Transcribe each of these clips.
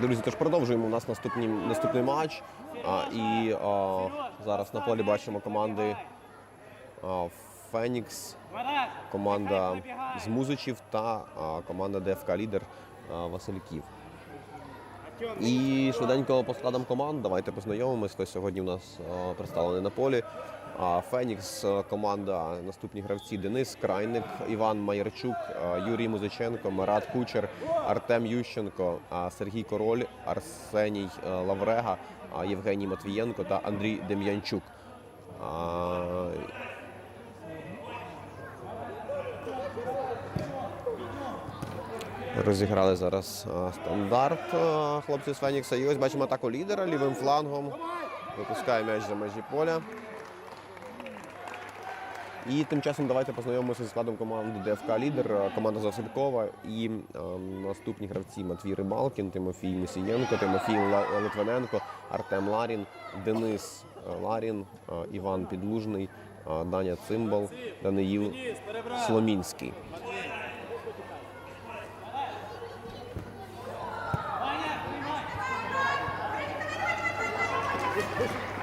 Друзі, тож продовжуємо у нас наступний, наступний матч. А, і а, зараз на полі бачимо команди а, Фенікс, команда з Музичів та а, команда ДФК Лідер Васильків. І швиденько по складам команд. Давайте познайомимось. Хто сьогодні у нас а, представлений на полі. Фенікс, команда, наступні гравці Денис Крайник, Іван Майерчук, Юрій Музиченко, Марат Кучер, Артем Ющенко, Сергій Король, Арсеній Лаврега, Євгеній Матвієнко та Андрій Дем'янчук. Розіграли зараз стандарт а, хлопці з Фенікса. І ось бачимо атаку лідера лівим флангом. Випускає м'яч за межі поля. І тим часом давайте познайомимося зі складом команди ДФК Лідер, команда Засилькова і а, наступні гравці Матвій Рибалкін, Тимофій Мусієнко, Тимофій Литвиненко, Артем Ларін, Денис Ларін, а, Іван Підлужний, а, Даня Цимбал, Даниїл Сломінський.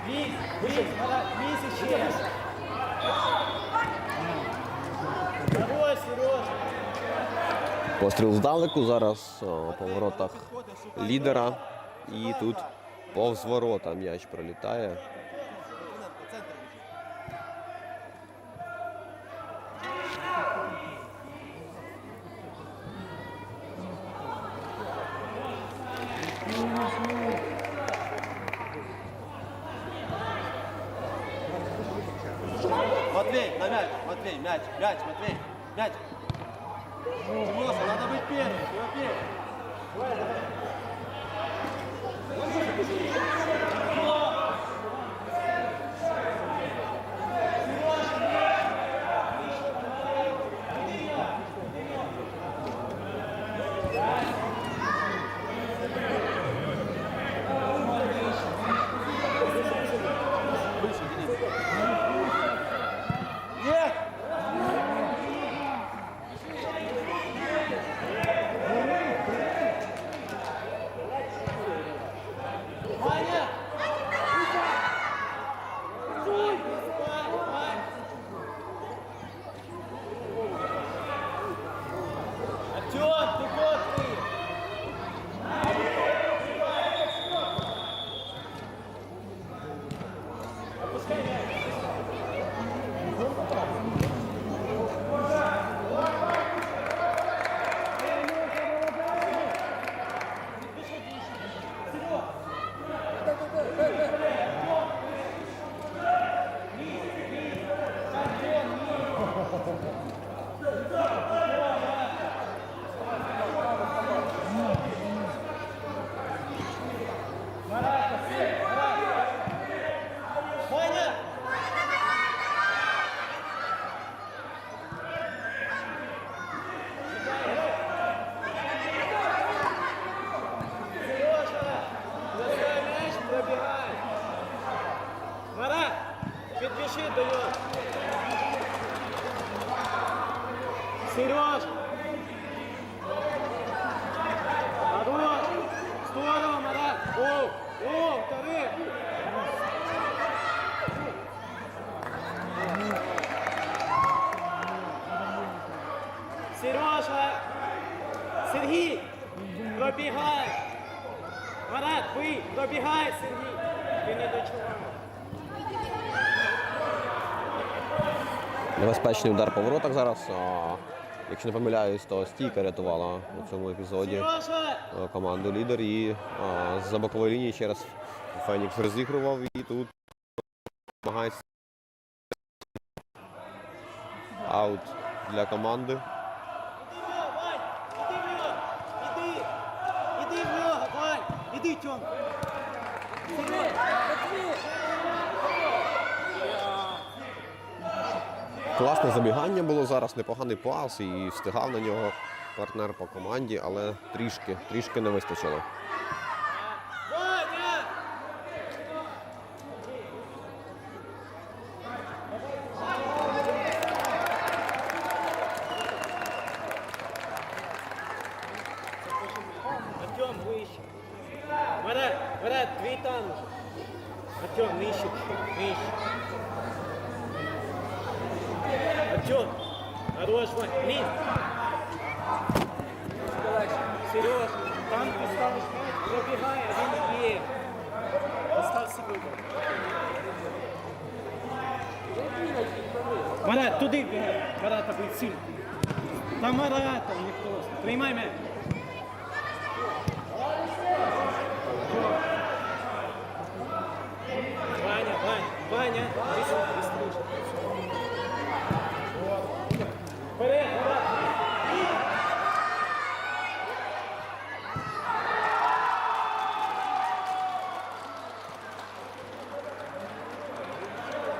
Лізь! Лізь, Марат! Лізь ще! Хорош, Сережа! Постріл здалеку зараз о, по воротах лідера. І тут повз ворота м'яч пролітає. Матвей, на мяч, Матвей, мяч, мяч, Матвей, мяч. Тимоса, надо быть первым! Сережа! Сергій! Пробігай! Марат, ви! Пробігай, Сергій! Ти не дочував. Небезпечний удар по воротах зараз. А, якщо не помиляюсь, то стійка рятувала у цьому епізоді а, команду лідер. І а, з-за бокової лінії ще раз Фенікс розігрував і тут намагається аут для команди. Вань! Іди в нього! Іди! Іди в нього, Вань! Іди, Класне забігання було зараз, непоганий пас і встигав на нього партнер по команді, але трішки, трішки не вистачило. Ваня! Вперед, твій там уже. Артем, нижче, нижче. Артем, хорош, лізь. Сереж, там ти ставиш м'яч, пробігає, а він б'є. Постав себе. Марат, туди бігай. Марата будь сильний. Там Марата, не просто. Приймай м'яч. Ваня, Ваня, Ваня, быстрее, быстрее. Вперед, Марат.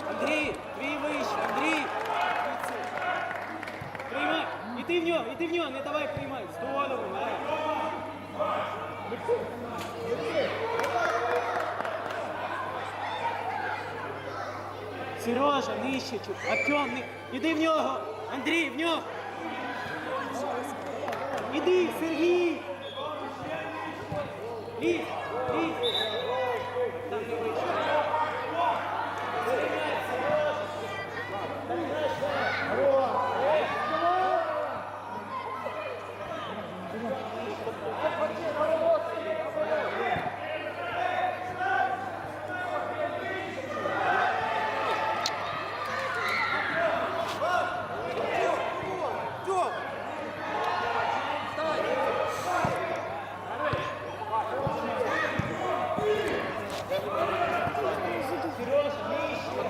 Андрій, твій вище, Андрій. Приймай. Іди в нього, іди в нього, не давай приймай. Здорово, давай. Сережа, чуть. Артем, не... іди в нього. Андрій, в нього. Іди, Сергій. Лізь, лізь. Там не вийшло.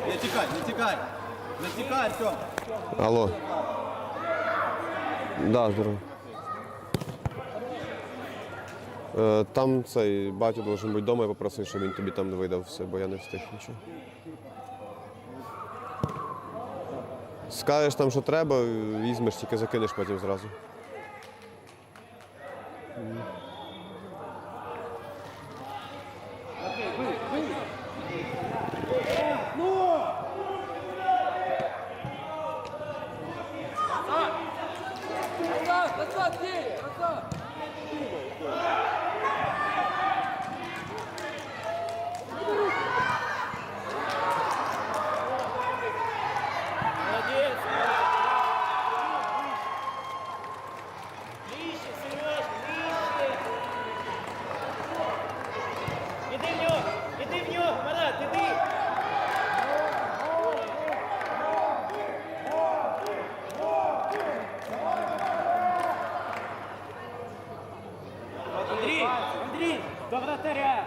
Не тікай, не тікай. Не тікай, Артем. Алло. Да, здорово. Е, Там цей батя должен бути вдома, я попросив, щоб він тобі там не видав все, бо я не встиг нічого. Скажеш там, що треба, візьмеш, тільки закинеш потім зразу. Назад, назад, Дея, назад! Молодец. Нижче, Сереж, нижче. Іди в нього, іди в нього, Марат, іди. Андрій, Андрій, до вратаря.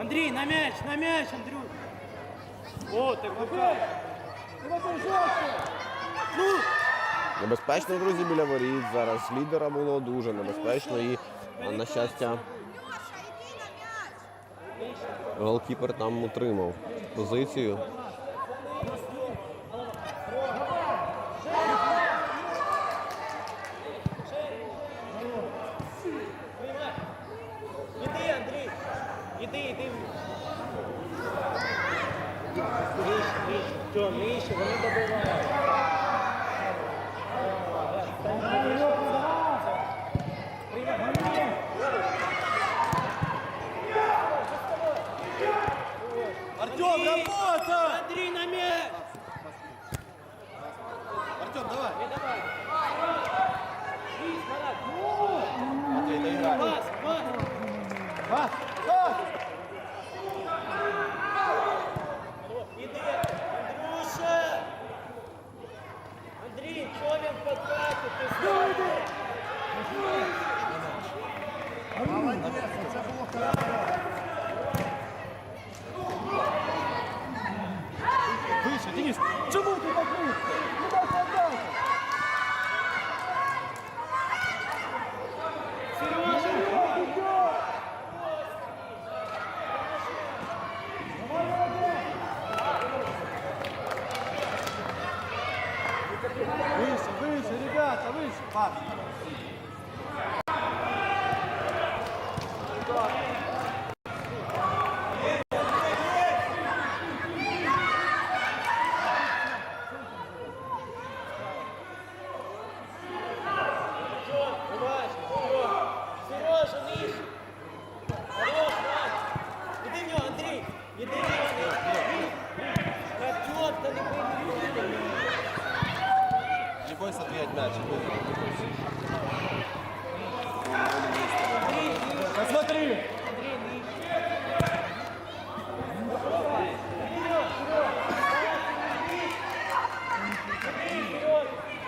Андрій, на м'яч, на м'яч, Андрюх. О, так. Ну, Небезпечно, друзі, біля воріт. Зараз лідера було дуже небезпечно і, на щастя, голкіпер там утримав позицію. Іди, Андрій. Іди, іди. Нижче, нижче. Тьом, нижче, вони добивають. Артем, работа! Андрій на м'яч! Артем, давай. Не давай. Лізь, Марат. Матвей, доиграй. Пас, пас. Пас, пас! Іди, Андрюша. Андрій, чого він подкатить? Ти знаєш? Вище, Денис, чому ти так близько? Ребята, выше. Пас. Артем, уважно. Сережа, нижче. успокойся, ответь мяч. Посмотри!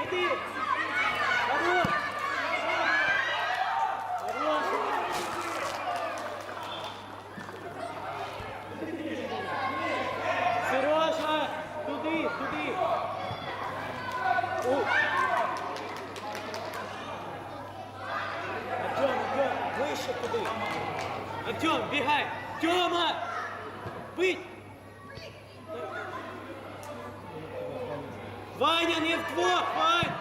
Иди! Хорош! Хорош! Сережа! Туди, туди! О! Артем, Артем, вище туди! Артем, бігай! Тьома! Бить! Ваня, не вдвох, Вань!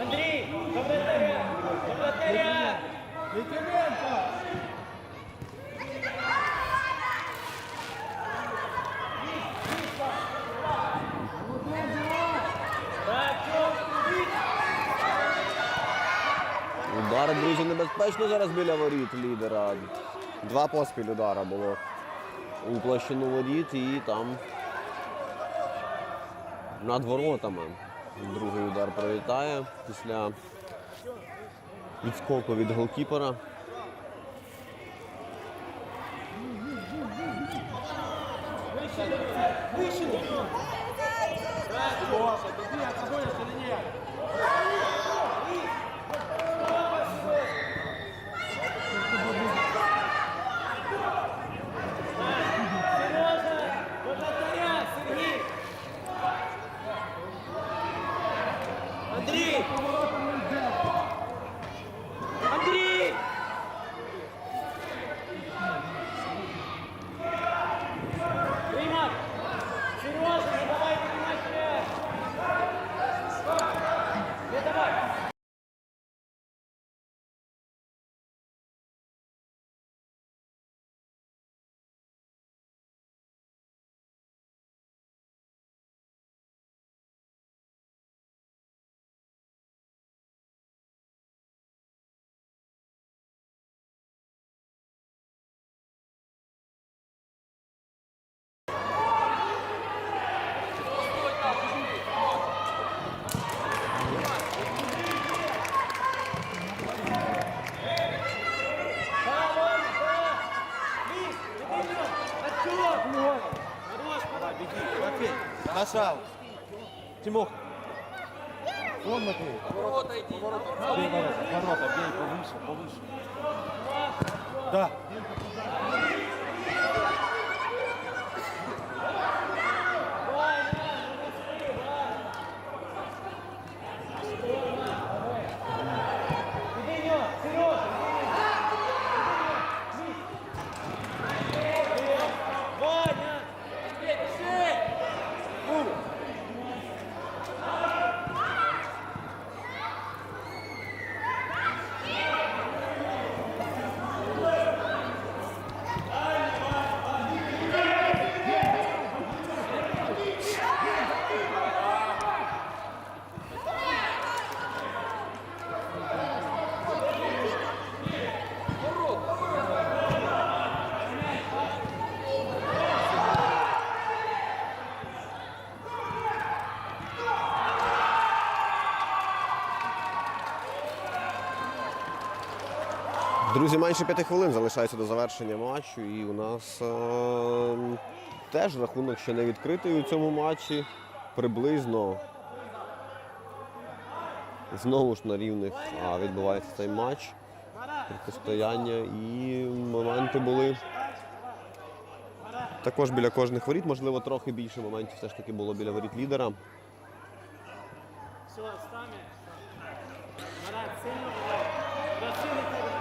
Андрій, до вратаря! До вратаря! Так, Тьом, бить! Удар, друзі, зараз біля воріт лідера. Два поспіль удара було у площину воріт і там над воротами. Другий удар пролітає після відскоку від голкіпера. Вище до нього! Гоша, ты отходишь или нет? Сережа! До вратаря, Сергій! Андрій! Андрій! Приймай! Сережа, не давай приймати м'яч! Не давай! Да, Ваня, да! Лиз, иди в него! Артем! Хорош, Давай, беги, Наша. Тимох. Вон, Матвей. Ворота иди. Ворота, ворота, бей повыше, повыше. Да. Иди в него! Сережа! Ваня! Друзі, менше п'яти хвилин залишається до завершення матчу, і у нас е, теж рахунок ще не відкритий у цьому матчі. Приблизно знову ж на рівних а, відбувається цей матч. Протистояння і моменти були також біля кожних воріт. Можливо, трохи більше моментів все ж таки було біля воріт лідера. Все, стане. Марат, сильно грай. Красивий тебе.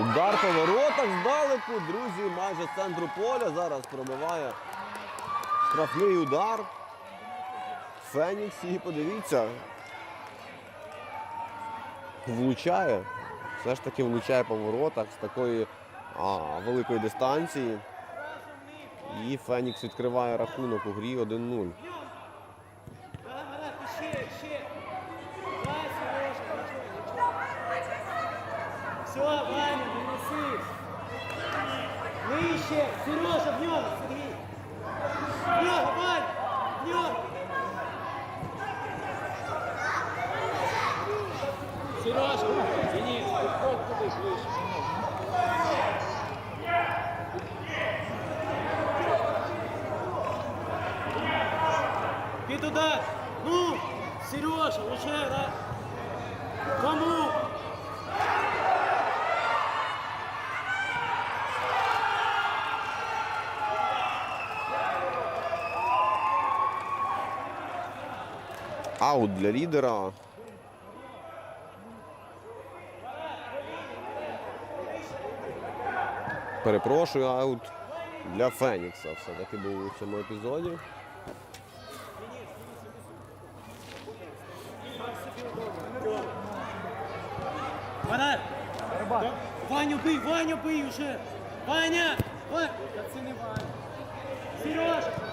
Удар по здалеку, друзі, майже з центру поля. Зараз пробиває штрафний удар. Фенікс і подивіться. Влучає. Все ж таки влучає по воротах з такої а, великої дистанції. І Фенікс відкриває рахунок у грі 1-0. Марат, Марат, ти ще. ще. Давай, Сережа, нічого, нічого. Все, Ваня, не несись. Нижче, Сережа, в нього, Сергій. В нього, Вань, в нього. Сережа, Денис, підходь туди ближче. Під удар. Ну, Сережа, уже, да? Кому? Аут для лідера. Перепрошую, аут для Фенікса. Все-таки був у цьому епізоді. Ваня! Да, Ваню бий, Ваню бий уже! Ваня! Ваня! Це не Ваня. Сережа!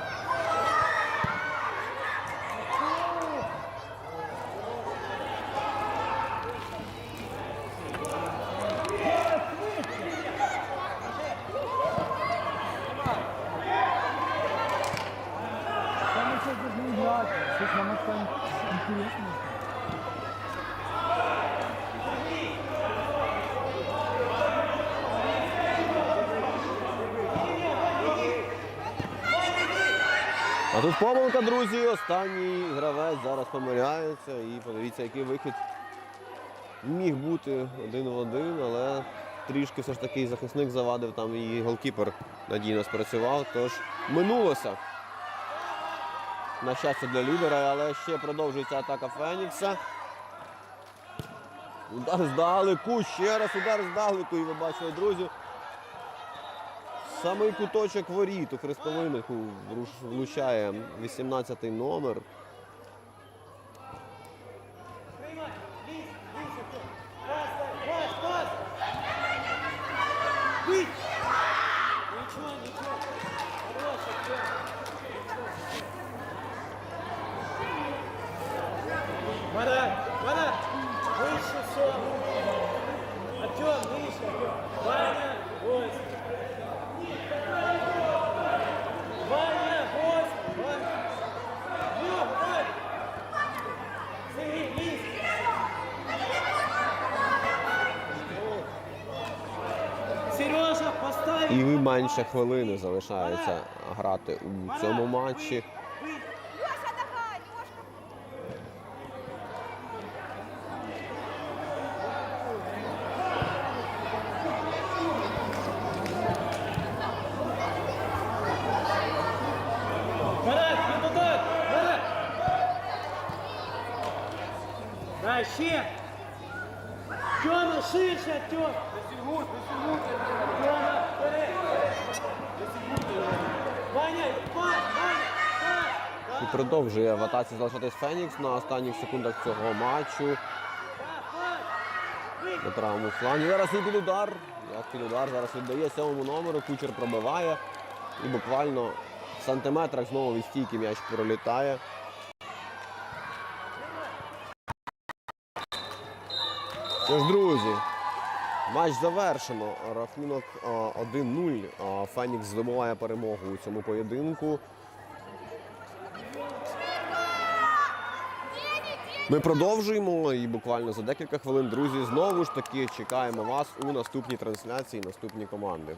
А тут помилка, друзі. Останній гравець зараз помиляється. І подивіться, який вихід міг бути один в один, але трішки все ж таки захисник завадив там і голкіпер надійно спрацював. Тож минулося. На щастя для лідера, але ще продовжується атака Фенікса. Удар здалеку, ще раз удар здалеку. І ви бачили, друзі. Самий куточок воріт у хрестовиннику влучає 18-й номер. Приймай! Лізь! Лізь! Артем. Пас, дай, пас, пас! Бий! Нічого, нічого! Хорош, Артем! Ваня! Ваня! Вище все! Артем, вище, Артем! Ваня! Ось! Ваня! Ось! Ваня! Ну, Ваня! Сергій, лізь! Сережа, поставь! І менше хвилини залишається грати у цьому матчі. Ще! Тьома, ширше, Тьома! Тьома, вперед! Ваня, пас, Ваня, пас! І продовжує в атаці залишатись Фенікс на останніх секундах цього матчу. На правому флангі. Зараз і удар. Як удар зараз віддає сьомому номеру. Кучер пробиває. І буквально в сантиметрах знову від стійки м'яч пролітає. Що ж, друзі, матч завершено. Рахунок а, 1-0. Фенікс здобуває перемогу у цьому поєдинку. Ми продовжуємо і буквально за декілька хвилин, друзі, знову ж таки чекаємо вас у наступній трансляції, наступні команди.